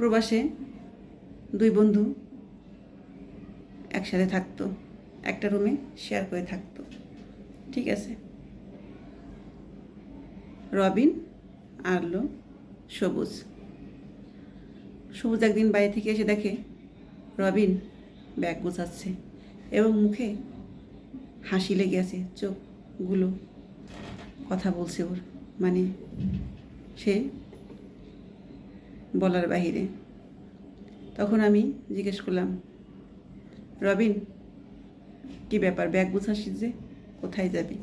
প্রবাসে দুই বন্ধু একসাথে থাকতো, একটা রুমে শেয়ার করে থাকতো, ঠিক আছে? রবিন আর হলো সবুজ। সবুজ একদিন বাইরে থেকে এসে দেখে রবিন ব্যাগ গোছাচ্ছে এবং মুখে হাসি লেগে আছে, চোখগুলো কথা বলছে ওর। মানে সে বলার বাহিরে। তখন আমি জিজ্ঞেস করলাম, রবিন, কি ব্যাপার? ব্যাগ গুছাচ্ছিস যে, কোথায় যাবি?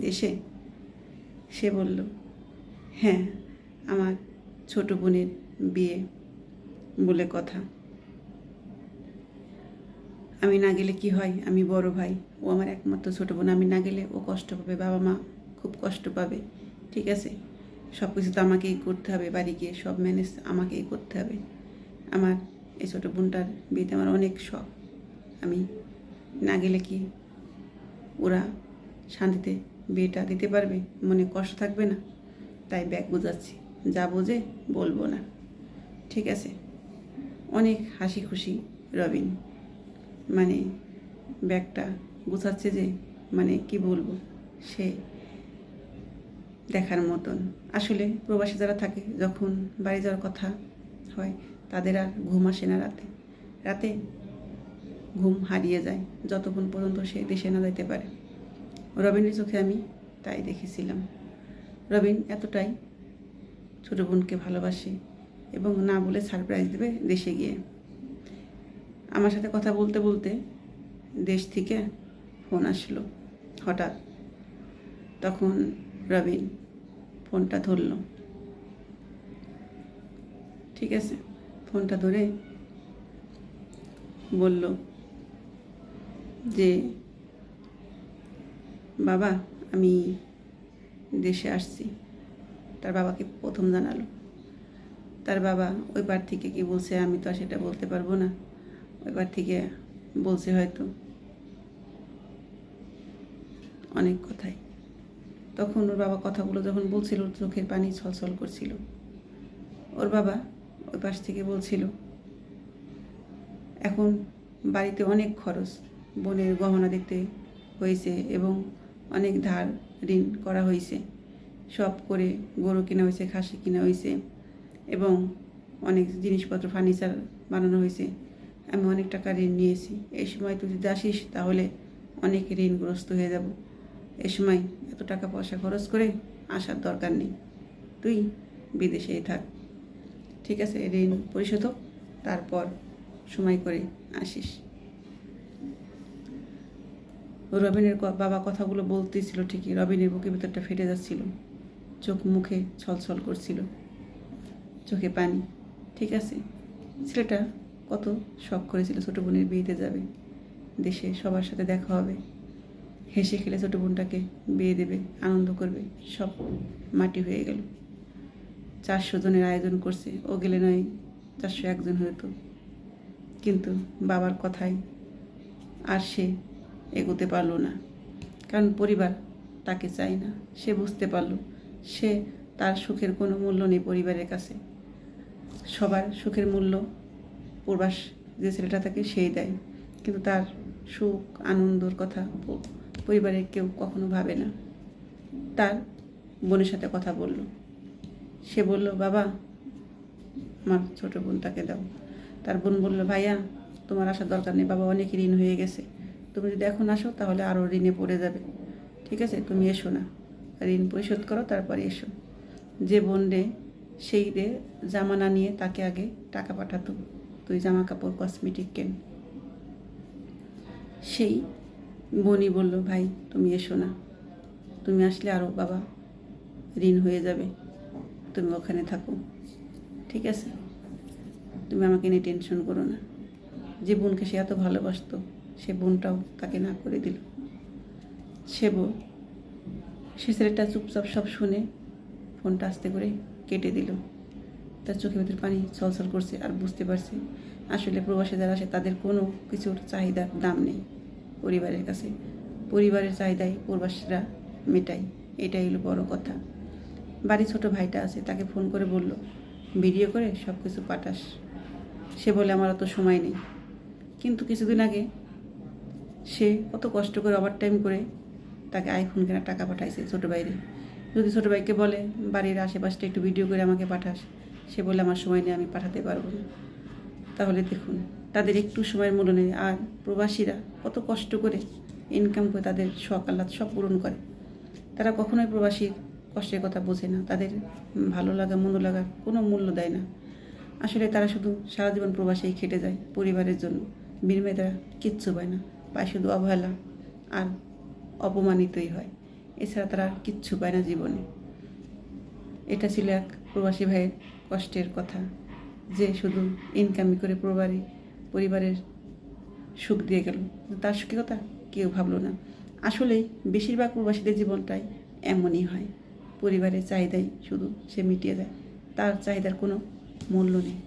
দেশে? সে বলল হ্যাঁ আমার ছোট বোনের বিয়ে বলে কথা। আমি না গেলে কি হয়? আমি বড় ভাই, ও আমার একমাত্র ছোট বোন। আমি না গেলে ও কষ্ট পাবে, বাবা মা খুব কষ্ট পাবে, ঠিক আছে? সব কিছু তো আমাকেই করতে হবে, বাড়ি গিয়ে সব ম্যানেজ আমাকেই করতে হবে। আমার এই ছোটো বোনটার বিয়েতে আমার অনেক শখ। আমি না গেলে কি ওরা শান্তিতে বিয়েটা দিতে পারবে? মনে কষ্ট থাকবে না? তাই ব্যাগ বোঝাচ্ছি। যা বোঝে বলব না। ঠিক আছে? অনেক হাসি খুশি রবিন। মানে ব্যাগটা গুছাচ্ছে যে মানে কি বলব? সে দেখার মতন। আসলে প্রবাসী যারা থাকে, যখন বাড়ি যাওয়ার কথা হয়, তাদের আর ঘুম আসে না রাতে। রাতে ঘুম হারিয়ে যায়, যতক্ষণ পর্যন্ত সে দেশে না যেতে পারে। রবিনের চোখে আমি তাই দেখেছিলাম। রবিন এতটাই ছোটো বোনকে ভালোবাসে এবং না বলে সারপ্রাইজ দেবে দেশে গিয়ে। আমার সাথে কথা বলতে বলতে দেশ থেকে ফোন আসলো, হঠাৎ। তখন রবিন, ফোনটা ধরল। ঠিক আছে? ফোনটা ধরে বলল যে, বাবা, আমি দেশে আসছি। তার বাবাকে প্রথম জানালো। তার বাবা ওই পার থেকে কি বলছে আমি তো আর সেটা বলতে পারব না। ওই পার থেকে বলছে হয়তো। অনেক কথাই। তখন ওর বাবা কথাগুলো যখন বলছিল, ওর চোখের পানি ছলছল করছিল। ওর বাবা ওই পাশ থেকে বলছিল, এখন বাড়িতে অনেক খরচ, বোনের গহনা দেখতে হয়েছে এবং অনেক ধার ঋণ করা হয়েছে। সব করে গরু কেনা হয়েছে, খাসি কেনা হয়েছে এবং অনেক জিনিসপত্র, ফার্নিচার বানানো হয়েছে। আমি অনেক টাকা ঋণ নিয়েছি। এই সময় তুই যদি আসিস, তাহলে অনেক ঋণগ্রস্ত হয়ে যাব। এ সময় এত টাকা পয়সা খরচ করে আসার দরকার নেই। তুই বিদেশেই থাক। ঠিক আছে, ঋণ পরিশোধ তারপর সময় করে আসিস। রবিনের বাবা কথাগুলো বলতেছিল ঠিকই, রবিনের বুকের ভিতরটা ফেটে যাচ্ছিল। চোখ মুখে ছলছল করছিল। চোখে পানি। ঠিক আছে, ছেলেটা কত শখ করেছিল ছোটো বোনের বিয়েতে যাবে। দেশে সবার সাথে দেখা হবে। হেসে খেলে ছোটো বোনটাকে বিয়ে দেবে, আনন্দ করবে, সব মাটি হয়ে গেল। চারশো জনের আয়োজন করছে, ও গেলে নয়, চারশো একজন হয়তো। কিন্তু বাবার কথায় আর সে এগোতে পারল না, কারণ পরিবার তাকে চায় না, সে বুঝতে পারল, সে তার সুখের কোনো মূল্য নেই পরিবারের কাছে। সবার সুখের মূল্য প্রবাস যে ছেলেটা থাকে, সেই দেয়। কিন্তু তার সুখ, আনন্দর কথা পরিবারের কেউ কখনো ভাবে না। তার বোনের সাথে কথা বলল। সে বলল, বাবা, আমার ছোট বোনটাকে দাও। তার বোন বলল, ভাইয়া, তোমার আসার দরকার নেই, বাবা অনেক ঋণ হয়ে গেছে। তুমি যদি এখন আসো, তাহলে আরও ঋণে পড়ে যাবে। ঠিক আছে, তুমি এসো না। ঋণ পরিশোধ করো, তারপরে এসো। যে বোন রে, সেই রে জামা না নিয়ে তাকে আগে টাকা পাঠাতো। তুই জামা কাপড় কসমেটিক কেন? সেই বোনই বলল, ভাই, তুমি এসো না। তুমি আসলে আরও বাবা ঋণ হয়ে যাবে। তুমি ওখানে থাকো। ঠিক আছে? তুমি আমাকে নিয়ে টেনশন করো না। যে বোনকে সে এত ভালোবাসতো, সে বোনটাও তাকে না করে দিল। সে বোন সে ছেলেটা চুপচাপ সব শুনে ফোনটা আস্তে করে কেটে দিল। তার চোখের ভিতরে পানি ছলছল করছে আর বুঝতে পারছে আসলে প্রবাসে যারা আসে তাদের কোনো কিছুর চাহিদার দাম নেই। পরিবারের কাছে। পরিবারের চাহিদাই প্রবাসীরা মেটায়। এটাই হলো বড় কথা। বাড়ি ছোট ভাইটা আছে, তাকে ফোন করে বলল, ভিডিও করে সব কিছু পাঠাস। সে বলে, আমার অত সময় নেই। কিন্তু কিছুদিন আগে সে কত কষ্ট করে ওভার টাইম করে তাকে আইফোন কেনার টাকা পাঠাইছে ছোটো বাইরে যদি ছোটো ভাইকে বলে, বাড়ির আশেপাশটা একটু ভিডিও করে আমাকে পাঠাস, সে বলে, আমার সময় নেই, আমি পাঠাতে পারব না। তাহলে দেখুন তাদের একটু সময়ের মূল্য নেই আর প্রবাসীরা কত কষ্ট করে ইনকাম করে তাদের শখ আহ্লাদ সব পূরণ করে। তারা কখনোই প্রবাসীর কষ্টের কথা বোঝে না। তাদের ভালো লাগা, মন্দ লাগার কোনো মূল্য দেয় না। আসলে তারা শুধু সারা জীবন প্রবাসেই খেটে যায় পরিবারের জন্য। বিনিময়ে তারা কিচ্ছু পায় না। পায় শুধু অবহেলা আর অপমানিতই হয়। এছাড়া তারা কিচ্ছু পায় না জীবনে। এটা ছিল এক প্রবাসী ভাইয়ের কষ্টের কথা। যে শুধু ইনকামই করে প্রবারী পরিবারের সুখ দিয়ে গেল। তার সুখী কথা কেউ ভাবলো না। আসলে বেশিরভাগ প্রবাসীদের জীবনটাই এমনই হয়। পরিবারের চাহিদাই শুধু সে মিটিয়ে দেয়। তার চাহিদার কোনো মূল্য নেই।